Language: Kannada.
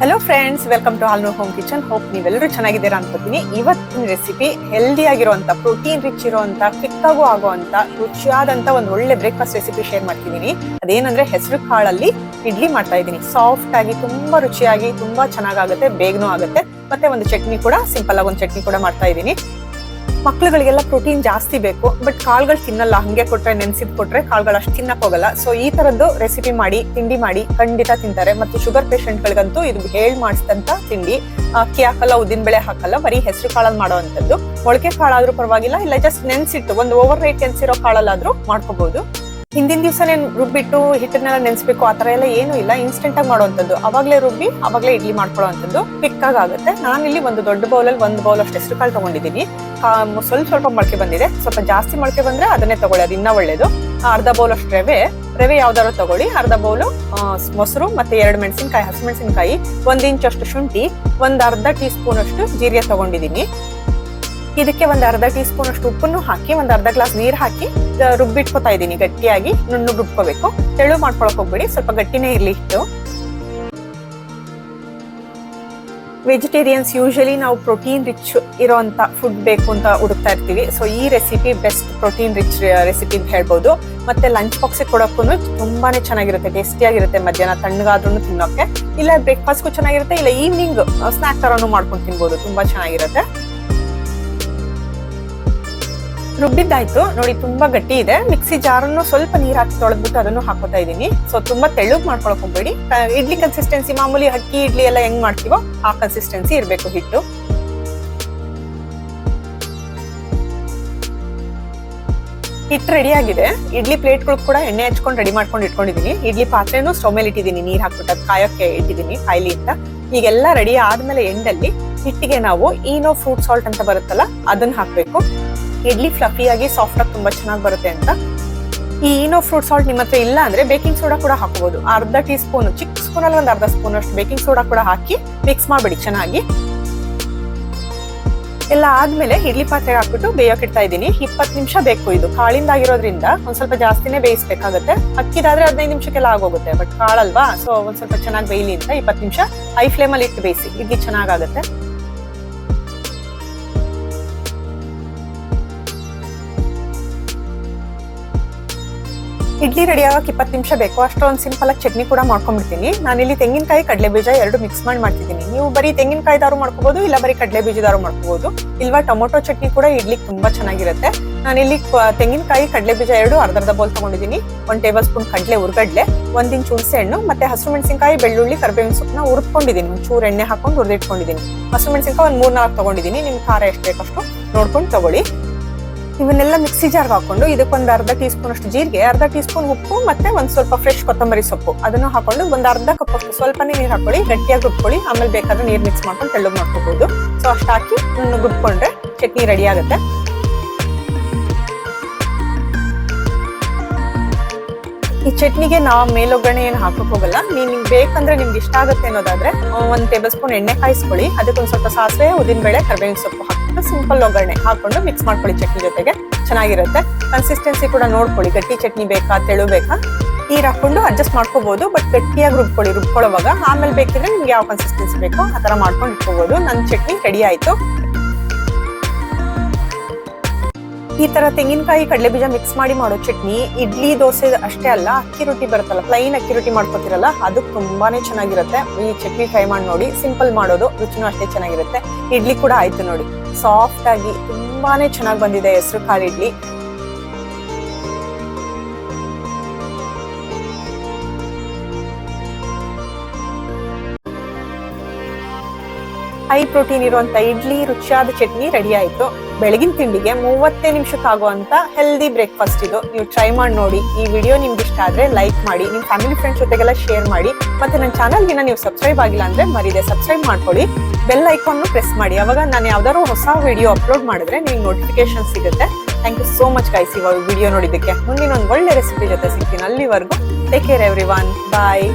Hello friends welcome to Halnur home kitchen hope ನೀವೆಲ್ಲರೂ ಚೆನ್ನಾಗಿದ್ದೀರಾ ಅನ್ಕೋತೀನಿ. ಇವತ್ತಿನ ರೆಸಿಪಿ ಹೆಲ್ದಿ ಆಗಿರುವಂತ ಪ್ರೋಟೀನ್ ರಿಚ್ ಇರುವಂತ ಕ್ವಿಕ್ಕಾಗೂ ಆಗುವಂತ, ರುಚಿಯಾದಂತ ಒಂದು ಒಳ್ಳೆ ಬ್ರೇಕ್ಫಾಸ್ಟ್ ರೆಸಿಪಿ ಶೇರ್ ಮಾಡ್ತಿದ್ದೀನಿ. ಅದೇನಂದ್ರೆ ಹೆಸರು ಕಾಳಲ್ಲಿ ಇಡ್ಲಿ ಮಾಡ್ತಾ ಇದ್ದೀನಿ. ಸಾಫ್ಟ್ ಆಗಿ ತುಂಬಾ ರುಚಿಯಾಗಿ ತುಂಬಾ ಚೆನ್ನಾಗಾಗುತ್ತೆ, ಬೇಗನೂ ಆಗುತ್ತೆ. ಮತ್ತೆ ಒಂದು ಚಟ್ನಿ ಕೂಡ ಸಿಂಪಲ್ ಆಗಿ ಒಂದು ಚಟ್ನಿ ಕೂಡ ಮಾಡ್ತಾ ಇದ್ದೀನಿ. ಮಕ್ಳುಗಳಿಗೆಲ್ಲ ಪ್ರೋಟೀನ್ ಜಾಸ್ತಿ ಬೇಕು, ಬಟ್ ಕಾಳುಗಳು ತಿನ್ನಲ್ಲ, ಹಂಗೆ ಕೊಟ್ರೆ, ನೆನ್ಸಿದ್ ಕೊಟ್ರೆ ಕಾಳುಗಳು ಅಷ್ಟು ತಿನ್ನಕ್ ಹೋಗಲ್ಲ. ಸೊ ಈ ತರದ್ದು ರೆಸಿಪಿ ಮಾಡಿ, ತಿಂಡಿ ಮಾಡಿ ಖಂಡಿತ ತಿಂತಾರೆ. ಮತ್ತು ಶುಗರ್ ಗಳಿಗಂತೂ ಇದು ಹೇಳ್ ಮಾಡಿಸಿದಂತ ತಿಂಡಿ. ಅಕ್ಕಿ ಹಾಕಲ್ಲ ಉದ್ದಿನ ಬೆಳೆ ಹಾಕಲ್ಲ, ಬರೀ ಹೆಸರು ಕಾಳಲ್ಲಿ ಮಾಡುವಂತದ್ದು ಮೊಳಕೆ ಕಾಳಾದ್ರೂ ಪರವಾಗಿಲ್ಲ, ಇಲ್ಲ ಜಸ್ಟ್ ನೆನ್ಸಿಟ್ಟು, ಒಂದು ಓವರ್ ನೈಟ್ ನೆನ್ಸಿರೋ ಕಾಳಲ್ಲಾದ್ರೂ ಮಾಡ್ಕೋಬಹುದು ಹಿಂದಿನ ದಿವಸನೇ ರುಬ್ಬಿಟ್ಟು, ಹಿಟ್ಟನ್ನೆಲ್ಲ ನೆನೆಸ್ಬೇಕು, ಆ ತರ ಎಲ್ಲ ಏನು ಇಲ್ಲ. ಇನ್ಸ್ಟೆಂಟ್ ಆಗಿ ಮಾಡುವಂಥದ್ದು ಅವಾಗ್ಲೇ ರುಬ್ಬಿ, ಅವಾಗಲೇ ಇಡ್ಲಿ ಮಾಡ್ಕೊಳ್ಳೋವಂಥದ್ದು ಆಗುತ್ತೆ. ನಾನಿಲ್ಲಿ ಒಂದು ದೊಡ್ಡ ಬೌಲಲ್ಲಿ ಒಂದು ಬೌಲ್ ಅಷ್ಟು ಹೆಸರು ಕಾಳು ತಗೊಂಡಿದ್ದೀನಿ. ಸ್ವಲ್ಪ ಸ್ವಲ್ಪ ಮೊಳಕೆ ಬಂದಿದೆ. ಸ್ವಲ್ಪ ಜಾಸ್ತಿ ಮೊಳಕೆ ಬಂದ್ರೆ ಅದನ್ನೇ ತಗೊಳ್ಳಿ, ಅದು ಇನ್ನ ಒಳ್ಳೇದು. ಅರ್ಧ ಬೌಲ್ ಅಷ್ಟು ರವೆ. ರವೆ ಯಾವ್ದಾದ್ರು ತಗೊಳ್ಳಿ. ಅರ್ಧ ಬೌಲು ಮೊಸರು ಮತ್ತೆ ಎರಡು ಮೆಣಸಿನಕಾಯಿ ಹಸಿಮೆಣಸಿನಕಾಯಿ ಒಂದ್ ಅಷ್ಟು ಶುಂಠಿ, ಒಂದ್ ಅರ್ಧ ಟೀ ಸ್ಪೂನ್ ಅಷ್ಟು ಜೀರಿಗೆ ತಗೊಂಡಿದ್ದೀನಿ. ಇದಕ್ಕೆ ಒಂದ್ ಅರ್ಧ ಟೀ ಸ್ಪೂನ್ ಅಷ್ಟು ಉಪ್ಪನ್ನು ಹಾಕಿ, ಒಂದ್ ಅರ್ಧ ಗ್ಲಾಸ್ ನೀರ್ ಹಾಕಿ ರುಬ್ಬಿಟ್ಕೊತಾ ಇದ್ದೀನಿ ಗಟ್ಟಿಯಾಗಿ, ನುಣ್ಣು ರುಬ್ಕೋಬೇಕು. ತೆಳು ಮಾಡ್ಕೊಳಕ್ ಹೋಗ್ಬೇಡಿ, ಸ್ವಲ್ಪ ಗಟ್ಟಿನೇ ಇರ್ಲಿ ಇಟ್ಟು ವೆಜಿಟೇರಿಯನ್ಸ್ ಯೂಶಲಿ ನಾವು ಪ್ರೋಟೀನ್ ರಿಚ್ ಇರೋಂಥ ಫುಡ್ ಬೇಕು ಅಂತ ಹುಡುಕ್ತಾ ಇರ್ತೀವಿ. ಸೊ ಈ recipe best protein rich recipe ಅಂತ ಹೇಳ್ಬೋದು. ಮತ್ತೆ ಲಂಚ್ ಬಾಕ್ಸಿಗೆ ಕೊಡೋಕ್ಕೂ ತುಂಬಾನೇ ಚೆನ್ನಾಗಿರುತ್ತೆ ಟೇಸ್ಟಿಯಾಗಿರುತ್ತೆ ಮಧ್ಯಾಹ್ನ. ತಣ್ಣಗಾದ್ರೂ ತಿನ್ನೋಕ್ಕೆ. ಇಲ್ಲ ಬ್ರೇಕ್ಫಾಸ್ಟ್ಗೂ ಚೆನ್ನಾಗಿರುತ್ತೆ, ಇಲ್ಲ ಈವ್ನಿಂಗ್ ಸ್ನಾಕ್ ಥರನೂ ಮಾಡ್ಕೊಂಡು ತಿನ್ಬೋದು. ತುಂಬ ಚೆನ್ನಾಗಿರುತ್ತೆ. ರುಬ್ಬಿದ್ದಾಯ್ತು. ನೋಡಿ, ತುಂಬಾ ಗಟ್ಟಿ ಇದೆ. ಮಿಕ್ಸಿ ಜಾರನ್ನು ಸ್ವಲ್ಪ ನೀರ್ ಹಾಕಿ ತೊಳೆದ್ಬಿಟ್ಟು ಅದನ್ನು ಹಾಕೋತಾ ಇದೀನಿ ಸೊ ತುಂಬಾ ತೆಳ್ಳಗ್ ಮಾಡ್ಕೊಳಕ್ ಹೋಗ್ಬೇಡಿ. ಇಡ್ಲಿ ಕನ್ಸಿಸ್ಟೆನ್ಸಿ ಮಾಮೂಲಿ ಅಕ್ಕಿ, ಇಡ್ಲಿ ಎಲ್ಲ ಹೆಂಗ್ ಮಾಡ್ತೀವೋ ಆ ಕನ್ಸಿಸ್ಟೆನ್ಸಿ ಇರಬೇಕು ಹಿಟ್ಟು. ಹಿಟ್ಟು ರೆಡಿ ಆಗಿದೆ. ಇಡ್ಲಿ ಪ್ಲೇಟ್ಗಳು ಕೂಡ ಎಣ್ಣೆ ಹಚ್ಕೊಂಡು ರೆಡಿ ಮಾಡ್ಕೊಂಡು ಇಟ್ಕೊಂಡಿದ್ದೀನಿ. ಇಡ್ಲಿ ಪಾತ್ರೆನೂ ಸ್ಟವ್ ಮೇಲೆ ಇಟ್ಟಿದ್ದೀನಿ. ನೀರ್ ಹಾಕ್ಬಿಟ್ಟು ಅದು ಕಾಯೋಕೆ ಇಟ್ಟಿದ್ದೀನಿ, ಕಾಯಿಲಿ ಅಂತ. ಈಗೆಲ್ಲ ರೆಡಿ ಆದ್ಮೇಲೆ ಎಂಡಲ್ಲಿ ಹಿಟ್ಟಿಗೆ ನಾವು ಈನೋ ಫ್ರೂಟ್ ಸಾಲ್ಟ್ ಅಂತ ಬರುತ್ತಲ್ಲ, ಅದನ್ನ ಹಾಕ್ಬೇಕು. ಇಡ್ಲಿ ಫ್ಲಫಿ ಆಗಿ ಸಾಫ್ಟ್ ಆಗಿ ತುಂಬಾ ಚೆನ್ನಾಗಿ ಬರುತ್ತೆ ಅಂತ. ಈ ಈನೋ ಫ್ರೂಟ್ ಸಾಲ್ಟ್ ನಿಮ್ಮ ಹತ್ರ ಇಲ್ಲ ಅಂದ್ರೆ ಬೇಕಿಂಗ್ ಸೋಡಾ ಕೂಡ ಹಾಕಬಹುದು ಅರ್ಧ ಟೀ ಸ್ಪೂನ್ ಚಿಕ್ಕ ಸ್ಪೂನ್ ಅಲ್ಲಿ, ಒಂದು ಅರ್ಧ ಸ್ಪೂನ್ ಅಷ್ಟು ಬೇಕಿಂಗ್ ಸೋಡಾ ಕೂಡ ಹಾಕಿ ಮಿಕ್ಸ್ ಮಾಡ್ಬಿಡಿ ಚೆನ್ನಾಗಿ. ಎಲ್ಲ ಆದ್ಮೇಲೆ ಇಡ್ಲಿ ಪಾತ್ರೆಗೆ ಹಾಕ್ಬಿಟ್ಟು ಬೇಯೋಕೆ ಇಡ್ತಾ ಇದ್ದೀನಿ. ಇಪ್ಪತ್ತು ನಿಮಿಷ ಬೇಕು ಇದು. ಕಾಳಿಂದ ಆಗಿರೋದ್ರಿಂದ ಒಂದ್ ಸ್ವಲ್ಪ ಜಾಸ್ತಿನೇ ಬೇಯಿಸ್ಬೇಕಾಗತ್ತೆ. ಅಕ್ಕಿದಾದ್ರೆ ಹದಿನೈದು ನಿಮಿಷಕ್ಕೆಲ್ಲ ಆಗೋಗುತ್ತೆ ಬಟ್ ಕಾಳಲ್ವಾ? ಸೊ ಒಂದ್ ಸ್ವಲ್ಪ ಚೆನ್ನಾಗಿ ಬೇಯಲಿ ಅಂತ ಇಪ್ಪತ್ತು ನಿಮಿಷ ಹೈ ಫ್ಲೇಮಲ್ಲಿ ಇಟ್ಟು ಬೇಯಿಸಿ. ಇಡ್ಲಿ ಚೆನ್ನಾಗಾಗುತ್ತೆ. ಇಡ್ಲಿ ರೆಡಿ ಆಗೋಕೆ ಇಪ್ಪತ್ತು ನಿಮಿಷ ಬೇಕು. ಅಷ್ಟೊಂದು ಸಿಂಪಲ್ ಆಗಿ ಚಟ್ನಿ ಕೂಡ ಮಾಡ್ಕೊಂಡ್ಬಿಡ್ತೀನಿ. ನಾನಿಲ್ಲಿ ತೆಂಗಿನಕಾಯಿ ಕಡಲೆ ಬೀಜ ಎರಡು ಮಿಕ್ಸ್ ಮಾಡಿ ಮಾಡ್ತಿದ್ದೀನಿ. ನೀವು ಬರೀ ತೆಂಗಿನಕಾಯಿದಾರು ಮಾಡ್ಕೋಬಹುದು ಇಲ್ಲ ಬರೀ ಕಡಲೆ ಬೀಜದಾರು ಮಾಡ್ಕೋಬಹುದು ಇಲ್ವಾ, ಟೊಮೊಟೊ ಚಟ್ನಿ ಕೂಡ ಇಡ್ಲಿ ತುಂಬಾ ಚೆನ್ನಾಗಿರುತ್ತೆ. ನಾನಿಲ್ಲಿ ತೆಂಗಿನಕಾಯಿ ಕಡಲೆ ಬೀಜ ಎರಡು ಅರ್ಧ ಅರ್ಧ ಬೋಲ್ ತಗೊಂಡಿದ್ದೀನಿ. ಒಂದು ಟೇಬಲ್ ಸ್ಪೂನ್ ಕಡಲೆ ಉರ್ಗಡ್ಲೆ ಒಂದಿನ ಚುಣಸೆ ಹಣ್ಣು, ಮತ್ತೆ ಹಸಿರು ಮೆಣಸಿನಕಾಯಿ, ಬೆಳ್ಳುಳ್ಳಿ, ಕರಿಬೇವಿನ ಸೊಪ್ಪನ್ನ ಹುರ್ಕೊಂಡಿದ್ದೀನಿ ಒಂದು ಚೂರು ಎಣ್ಣೆ ಹಾಕೊಂಡು ಹುರಿದಿಟ್ಕೊಂಡಿದ್ದೀನಿ. ಹಸಿರು ಮೆಣಸಿನಕಾಯಿ ಒಂದು ಮೂರ್ನಾಲ್ಕು ತಗೊಂಡಿದ್ದೀನಿ. ನಿಮ್ಗೆ ಖಾರ ಎಷ್ಟು ಬೇಕಷ್ಟು ನೋಡ್ಕೊಂಡು ತಗೊಳ್ಳಿ. ಇವನ್ನೆಲ್ಲ ಮಿಕ್ಸಿ ಜಾರ್ಗೆ ಹಾಕೊಂಡು ಇದಕ್ಕೊಂದು ಅರ್ಧ ಟೀ ಅಷ್ಟು ಜೀರಿಗೆ, ಅರ್ಧ ಟೀ ಸ್ಪೂನ್ ಉಪ್ಪು ಮತ್ತೆ ಒಂದು ಸ್ವಲ್ಪ ಫ್ರೆಶ್ ಕೊತ್ತಂಬರಿ ಸೊಪ್ಪು. ಅದನ್ನು ಹಾಕೊಂಡು ಒಂದು ಅರ್ಧ ಕಪ್ ಅಷ್ಟು ಸ್ವಲ್ಪನೇ ನೀರು ಹಾಕೊಳ್ಳಿ, ಗಟ್ಟಿಯಾಗಿ ರುಬ್ಕೊಳ್ಳಿ. ಆಮೇಲೆ ಬೇಕಾದ್ರೆ ನೀರು ಮಿಕ್ಸ್ ಮಾಡ್ಕೊಂಡು ತೆಳ್ಳು ಮಾಡ್ಕೋಬಹುದು ಸೊ ಅಷ್ಟು ಹಾಕಿ ರುಬ್ಕೊಂಡ್ರೆ ಚಟ್ನಿ ರೆಡಿ ಆಗುತ್ತೆ. ಈ ಚಟ್ನಿಗೆ ನಾವು ಮೇಲೊಗ್ಗರಣೆ ಏನು ಹಾಕಕ್ ಹೋಗಲ್ಲ. ನೀವು ನಿಮ್ಗೆ ಬೇಕಂದ್ರೆ ನಿಮ್ಗೆ ಇಷ್ಟ ಆಗುತ್ತೆ ಅನ್ನೋದಾದ್ರೆ, ಒಂದು ಟೇಬಲ್ ಸ್ಪೂನ್ ಎಣ್ಣೆ ಕಾಯಿಸ್ಕೊಳ್ಳಿ. ಅದಕ್ಕೊಂದು ಸ್ವಲ್ಪ ಸಾಸಿವೆ ಉದ್ದಿನ ಬೇಳೆ ಕರ್ಬೇವಿನ ಸೊಪ್ಪು ಸಿಂಪಲ್ ಒಗ್ಗರಣೆ ಹಾಕೊಂಡು ಮಿಕ್ಸ್ ಮಾಡ್ಕೊಳ್ಳಿ ಚಟ್ನಿ ಜೊತೆಗೆ. ಚೆನ್ನಾಗಿರುತ್ತೆ. ಕನ್ಸಿಸ್ಟೆನ್ಸಿ ಕೂಡ ನೋಡ್ಕೊಳ್ಳಿ. ಗಟ್ಟಿ ಚಟ್ನಿ ಬೇಕಾ, ತೆಳು ಬೇಕಾ? ನೀರು ಹಾಕೊಂಡು ಅಡ್ಜಸ್ಟ್ ಮಾಡ್ಕೋಬಹುದು ಬಟ್ ಗಟ್ಟಿಯಾಗಿ ರುಬ್ಕೊಳ್ಳಿ. ರುಬ್ಕೊಳ್ಳೋವಾಗ ಆಮೇಲೆ ಬೇಕಿದ್ರೆ ನಿಮ್ಗೆ ಯಾವ ಕನ್ಸಿಸ್ಟೆನ್ಸಿ ಬೇಕೋ ಆ ತರ ಮಾಡ್ಕೊಂಡು ಇಟ್ಕೋಬಹುದು ನನ್ನ ಚಟ್ನಿ ರೆಡಿ ಆಯ್ತು. ಈ ತರ ತೆಂಗಿನಕಾಯಿ ಕಡಲೆ ಬೀಜ ಮಿಕ್ಸ್ ಮಾಡಿ ಮಾಡೋ ಚಟ್ನಿ, ಇಡ್ಲಿ, ದೋಸೆ ಅಷ್ಟೇ ಅಲ್ಲ, ಅಕ್ಕಿ ರೊಟ್ಟಿ ಬರುತ್ತಲ್ಲ ಪ್ಲೈನ್ ಅಕ್ಕಿ ರೊಟ್ಟಿ ಮಾಡ್ಕೊತಿರಲ್ಲ, ಅದು ತುಂಬಾನೇ ಚೆನ್ನಾಗಿರುತ್ತೆ. ಈ ಚಟ್ನಿ ಟ್ರೈ ಮಾಡಿ ನೋಡಿ ಸಿಂಪಲ್ ಮಾಡೋದು, ರುಚಿನೂ ಅಷ್ಟೇ ಚೆನ್ನಾಗಿರುತ್ತೆ. ಇಡ್ಲಿ ಕೂಡ ಆಯ್ತು ನೋಡಿ. ಸಾಫ್ಟ್ ಆಗಿ ತುಂಬಾನೇ ಚೆನ್ನಾಗಿ ಬಂದಿದೆ ಹೆಸರು ಕಾಳು ಇಡ್ಲಿ. ಹೈ ಪ್ರೋಟೀನ್ ಇರುವಂತ ಇಡ್ಲಿ, ರುಚಿಯಾದ ಚಟ್ನಿ ರೆಡಿ ಆಯ್ತು. ಬೆಳಗಿನ ತಿಂಡಿಗೆ ಮೂವತ್ತೇ ನಿಮಿಷಕ್ಕಾಗುವಂತ ಹೆಲ್ದಿ ಬ್ರೇಕ್ಫಾಸ್ಟ್ ಇದು. ನೀವು ಟ್ರೈ ಮಾಡಿ ನೋಡಿ. ಈ ವಿಡಿಯೋ ನಿಮ್ಗೆ ಇಷ್ಟ ಆದ್ರೆ ಲೈಕ್ ಮಾಡಿ, ನಿಮ್ ಫ್ಯಾಮಿಲಿ ಫ್ರೆಂಡ್ಸ್ ಜೊತೆಗೆಲ್ಲ ಶೇರ್ ಮಾಡಿ, ಮತ್ತೆ ನನ್ನ ಚಾನಲ್ಗಿನ ನೀವು ಸಬ್ಸ್ಕ್ರೈಬ್ ಆಗಿಲ್ಲ ಅಂದ್ರೆ ಮರಿದೆ. ಸಬ್ಸ್ಕ್ರೈಬ್ ಮಾಡ್ಕೊಳ್ಳಿ. ಬೆಲ್ ಐಕಾನ್ ಪ್ರೆಸ್ ಮಾಡಿ. ಅವಾಗ ನಾನು ಯಾವ್ದಾದ್ರು ಹೊಸ ವಿಡಿಯೋ ಅಪ್ಲೋಡ್ ಮಾಡಿದ್ರೆ ನಿಮ್ಗೆ ನೋಟಿಫಿಕೇಶನ್ ಸಿಗುತ್ತೆ. Thank you so much guys ಇವಾಗ ವಿಡಿಯೋ ನೋಡಿದ್ದಕ್ಕೆ. ಮುಂದಿನ ಒಂದು ಒಳ್ಳೆ ರೆಸಿಪಿ ಜೊತೆ ಸಿಗ್ತೀನಿ ಅಲ್ಲಿವರೆಗೂ. Take care everyone bye